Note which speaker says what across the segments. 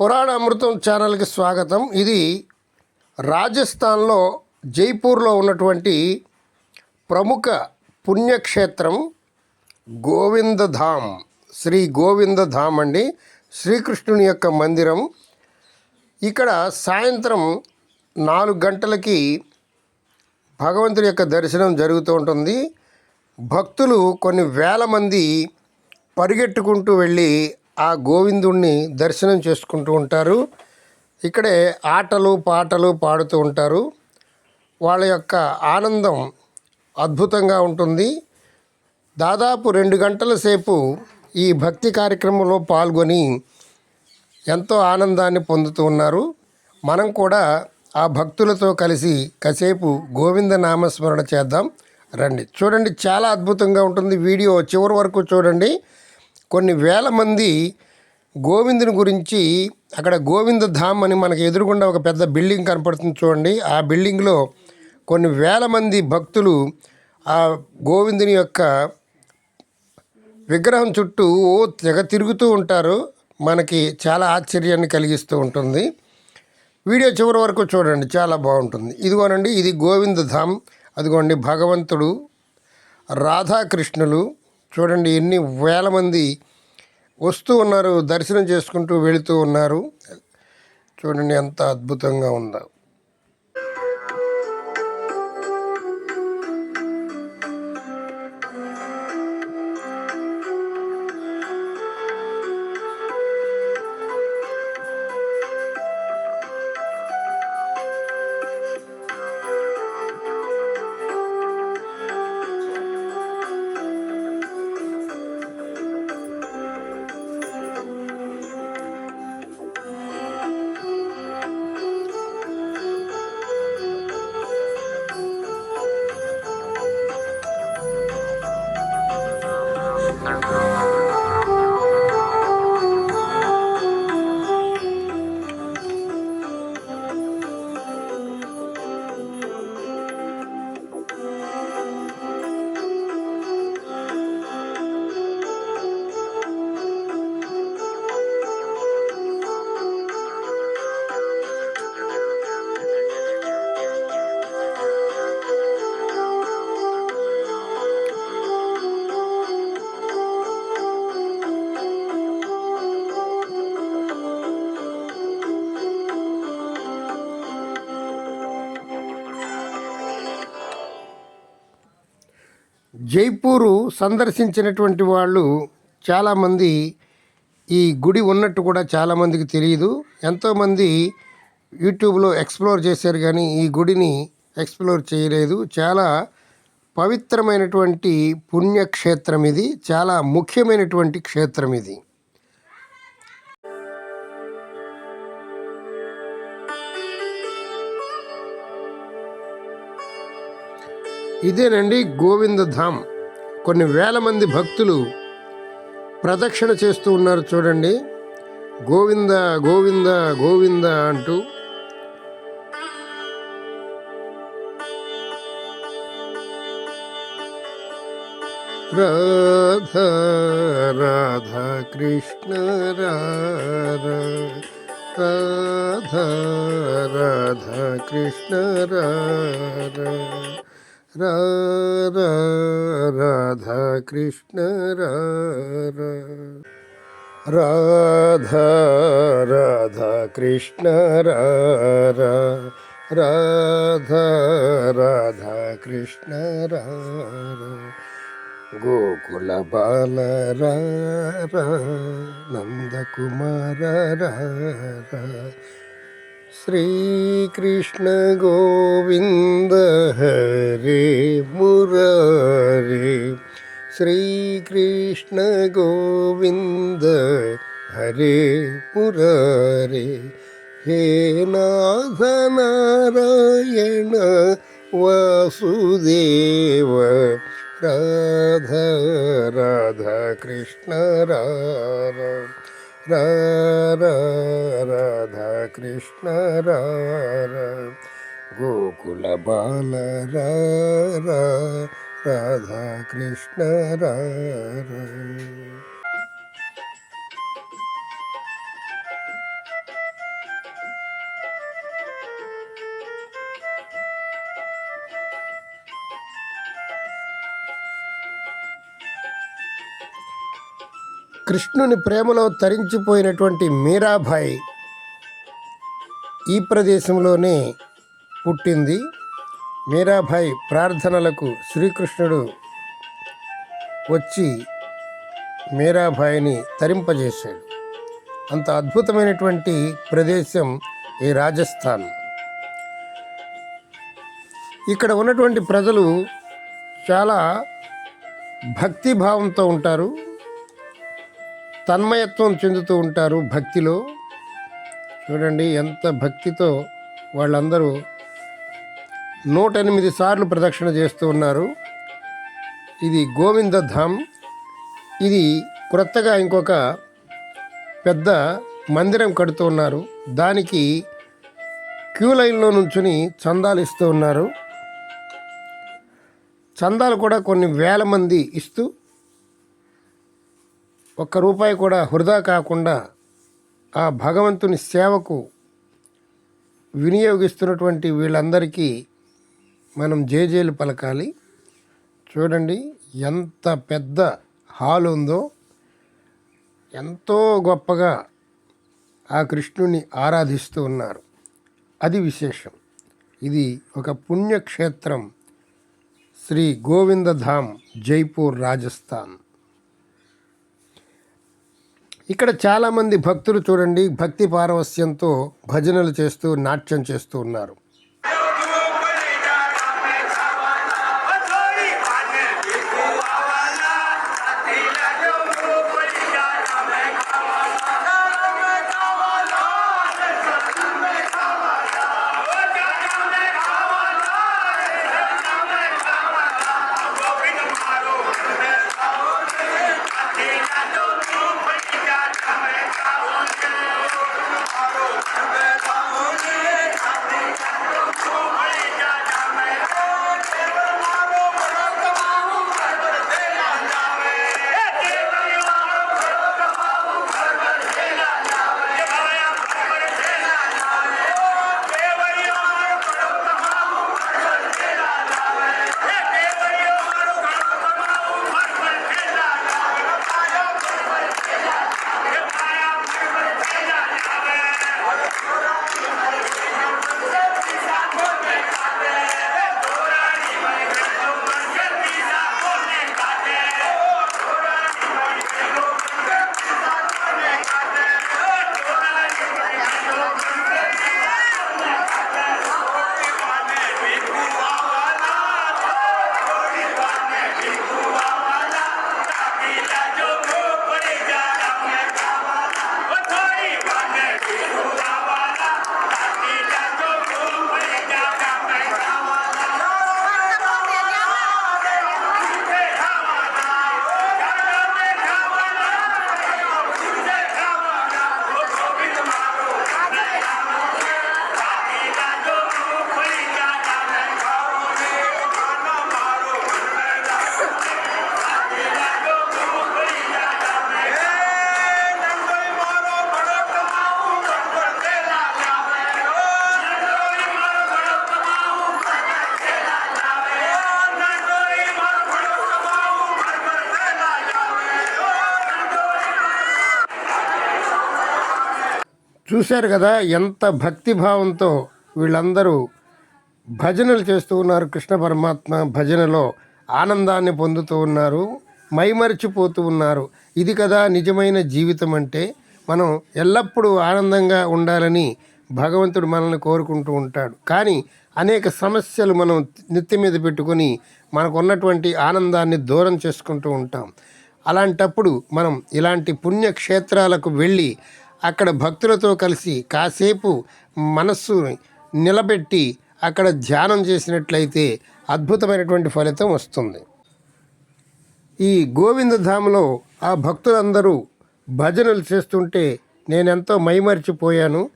Speaker 1: పురాణ అమృతం ఛానల్కి స్వాగతం. ఇది రాజస్థాన్లో జైపూర్లో ఉన్నటువంటి ప్రముఖ పుణ్యక్షేత్రం గోవిందధామ్. శ్రీ గోవిందధామ్ అండి. శ్రీకృష్ణుని యొక్క మందిరం. ఇక్కడ సాయంత్రం నాలుగు గంటలకి భగవంతుడి యొక్క దర్శనం జరుగుతూ ఉంటుంది. భక్తులు కొన్ని వేల మంది పరిగెట్టుకుంటూ వెళ్ళి ఆ గోవిందుణ్ణి దర్శనం చేసుకుంటూ ఉంటారు. ఇక్కడే ఆటలు పాటలు పాడుతూ ఉంటారు. వాళ్ళ యొక్క ఆనందం అద్భుతంగా ఉంటుంది. దాదాపు రెండు గంటల సేపు ఈ భక్తి కార్యక్రమంలో పాల్గొని ఎంతో ఆనందాన్ని పొందుతూ ఉన్నారు. మనం కూడా ఆ భక్తులతో కలిసి కాసేపు గోవింద నామస్మరణ చేద్దాం. రండి. చూడండి చాలా అద్భుతంగా ఉంటుంది వీడియో. చివరి వరకు చూడండి. కొన్ని వేల మంది గోవిందుని గురించి అక్కడ గోవింద ధామ్ అని మనకి ఎదురుగుండా ఒక పెద్ద బిల్డింగ్ కనపడుతుంది చూడండి. ఆ బిల్డింగ్లో కొన్ని వేల మంది భక్తులు ఆ గోవిందుని యొక్క విగ్రహం చుట్టూ ఓ తెగ తిరుగుతూ ఉంటారు. మనకి చాలా ఆశ్చర్యాన్ని కలిగిస్తూ ఉంటుంది. వీడియో చివరి వరకు చూడండి. చాలా బాగుంటుంది. ఇదిగోనండి ఇది గోవింద ధామ్. అదిగోండి భగవంతుడు రాధాకృష్ణులు చూడండి ఎన్ని వేల మంది వస్తూ ఉన్నారు దర్శనం చేసుకుంటూ వెళుతూ ఉన్నారు. చూడండి ఎంత అద్భుతంగా ఉందో. Thank you. జైపూరు సందర్శించినటువంటి వాళ్ళు చాలామంది ఈ గుడి ఉన్నట్టు కూడా చాలామందికి తెలియదు. ఎంతోమంది యూట్యూబ్లో ఎక్స్ప్లోర్ చేశారు కానీ ఈ గుడిని ఎక్స్ప్లోర్ చేయలేదు. చాలా పవిత్రమైనటువంటి పుణ్యక్షేత్రం ఇది. చాలా ముఖ్యమైనటువంటి క్షేత్రం ఇది. ఇదేనండి గోవింద ధామ్ కొన్ని వేల మంది భక్తులు ప్రదక్షిణ చేస్తూ ఉన్నారు చూడండి. గోవింద గోవింద గోవింద అంటూ. రాధా రాధా కృష్ణ రాధ రాధ కృష్ణ రాధ. రాధా రాధా కృష్ణ రాధా రాధా రాధా కృష్ణ రాధా రాధా రాధా श्रीकृष्णगोविन्द हरे मुरारे। श्रीकृष्णगोविन्द हरे मुरारे। हे नाथनारायण वासुदेव राधा राधा कृष्ण रा रा కృష్ణ గోకుల బాల రాధా రాధాకృష్ణ కృష్ణుని ప్రేమలో తరించిపోయినటువంటి మీరాబాయి ఈ ప్రదేశంలోనే పుట్టింది. మీరాబాయి ప్రార్థనలకు శ్రీకృష్ణుడు వచ్చి మీరాబాయిని తరింపజేశాడు. అంత అద్భుతమైనటువంటి ప్రదేశం ఈ రాజస్థాన్. ఇక్కడ ఉన్నటువంటి ప్రజలు చాలా భక్తి భావంతో ఉంటారు. తన్మయత్వం చెందుతూ ఉంటారు భక్తిలో. చూడండి ఎంత భక్తితో వాళ్ళందరూ నూట ఎనిమిది సార్లు ప్రదక్షిణ చేస్తూ ఉన్నారు. ఇది గోవిందధామ్ ఇది క్రొత్తగా ఇంకొక పెద్ద మందిరం కడుతూ ఉన్నారు. దానికి క్యూ లైన్లో నుంచుని చందాలు ఇస్తూ ఉన్నారు. చందాలు కూడా కొన్ని వేల మంది ఇస్తూ ఒక్క రూపాయి కూడా వృధా కాకుండా ఆ భగవంతుని సేవకు వినియోగిస్తున్నటువంటి వీళ్ళందరికీ మనం జేజేలు పలకాలి. చూడండి ఎంత పెద్ద హాల్ ఉందో ఎంతో గొప్పగా ఆ కృష్ణుని ఆరాధిస్తూ ఉన్నారు. అది విశేషం. ఇది ఒక పుణ్యక్షేత్రం. శ్రీ గోవిందధామ్ జైపూర్ రాజస్థాన్. ఇక్కడ చాలామంది భక్తులు చూడండి భక్తి పారవస్యంతో భజనలు చేస్తూ నాట్యం చేస్తూ ఉన్నారు. Yeah. చూశారు కదా ఎంత భక్తిభావంతో వీళ్ళందరూ భజనలు చేస్తూ ఉన్నారు. కృష్ణ పరమాత్మ భజనలో ఆనందాన్ని పొందుతూ ఉన్నారు మైమరిచిపోతూ ఉన్నారు. ఇది కదా నిజమైన జీవితం అంటే మనం ఎల్లప్పుడూ ఆనందంగా ఉండాలని భగవంతుడు మనల్ని కోరుకుంటూ ఉంటాడు. కానీ అనేక సమస్యలు మనం నెత్తి మీద పెట్టుకొని మనకు ఉన్నటువంటి ఆనందాన్ని దూరం చేసుకుంటూ ఉంటాం. అలాంటప్పుడు మనం ఇలాంటి పుణ్యక్షేత్రాలకు వెళ్ళి అక్కడ భక్తులతో కలిసి కాసేపు మనస్సు నిలబెట్టి అక్కడ ధ్యానం చేసినట్లయితే అద్భుతమైనటువంటి ఫలితం వస్తుంది. ఈ గోవిందధామలో ఆ భక్తులందరూ భజనలు చేస్తుంటే నేనెంతో మైమరిచిపోయాను.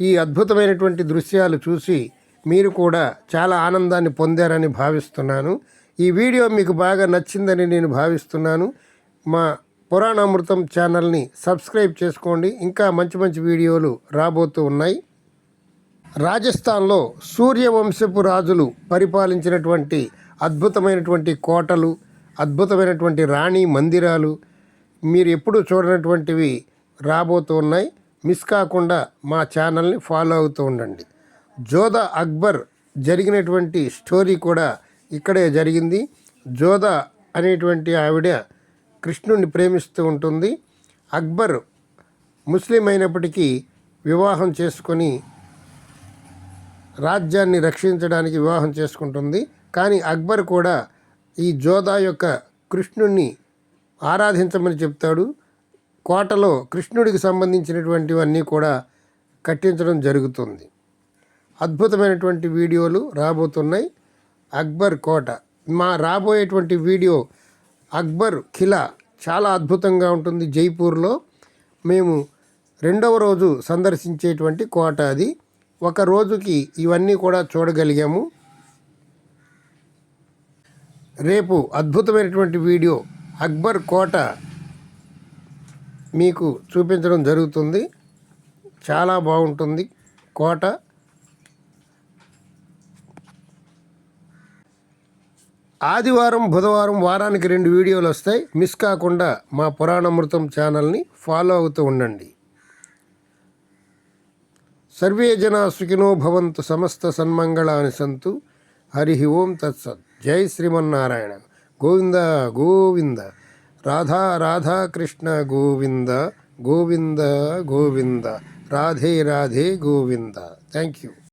Speaker 1: ఈ అద్భుతమైనటువంటి దృశ్యాలు చూసి మీరు కూడా చాలా ఆనందాన్ని పొందారని భావిస్తున్నాను. ఈ వీడియో మీకు బాగా నచ్చిందని నేను భావిస్తున్నాను. మా పురాణామృతం ఛానల్ని సబ్స్క్రైబ్ చేసుకోండి. ఇంకా మంచి మంచి వీడియోలు రాబోతూ ఉన్నాయి. రాజస్థాన్లో సూర్యవంశపు రాజులు పరిపాలించినటువంటి అద్భుతమైనటువంటి కోటలు అద్భుతమైనటువంటి రాణి మందిరాలు మీరు ఎప్పుడు చూడనటువంటివి రాబోతూ ఉన్నాయి. మిస్ కాకుండా మా ఛానల్ని ఫాలో అవుతూ ఉండండి. జోధా అక్బర్ జరిగినటువంటి స్టోరీ కూడా ఇక్కడే జరిగింది. జోధా అనేటువంటి ఆవిడ కృష్ణుణ్ణి ప్రేమిస్తూ ఉంటుంది. అక్బర్ ముస్లిం అయినప్పటికీ వివాహం చేసుకొని రాజ్యాన్ని రక్షించడానికి వివాహం చేసుకుంటుంది. కానీ అక్బర్ కూడా ఈ జోదా యొక్క కృష్ణుణ్ణి ఆరాధించమని చెప్తాడు. కోటలో కృష్ణుడికి సంబంధించినటువంటివన్నీ కూడా కట్టించడం జరుగుతుంది. అద్భుతమైనటువంటి వీడియోలు రాబోతున్నాయి. అక్బర్ కోట. మా రాబోయేటువంటి వీడియో అక్బర్ ఖిలా చాలా అద్భుతంగా ఉంటుంది జైపూర్లో. మేము రెండవ రోజు సందర్శించేటువంటి కోట అది. ఒక రోజుకి ఇవన్నీ కూడా చూడగలిగాము. రేపు అద్భుతమైనటువంటి వీడియో అక్బర్ కోట మీకు చూపించడం జరుగుతుంది. చాలా బాగుంటుంది కోట. ఆదివారం బుధవారం వారానికి రెండు వీడియోలు వస్తాయి. మిస్ కాకుండా మా పురాణమృతం ఛానల్ని ఫాలో అవుతూ ఉండండి. సర్వే జనా సుఖినో భవంతు సమస్త సన్మంగళాని సంతు. హరి ఓం తత్సత్. జై శ్రీమన్నారాయణ. గోవింద గోవింద. రాధా రాధా కృష్ణ గోవింద గోవింద గోవింద. రాధే రాధే గోవింద. Thank you.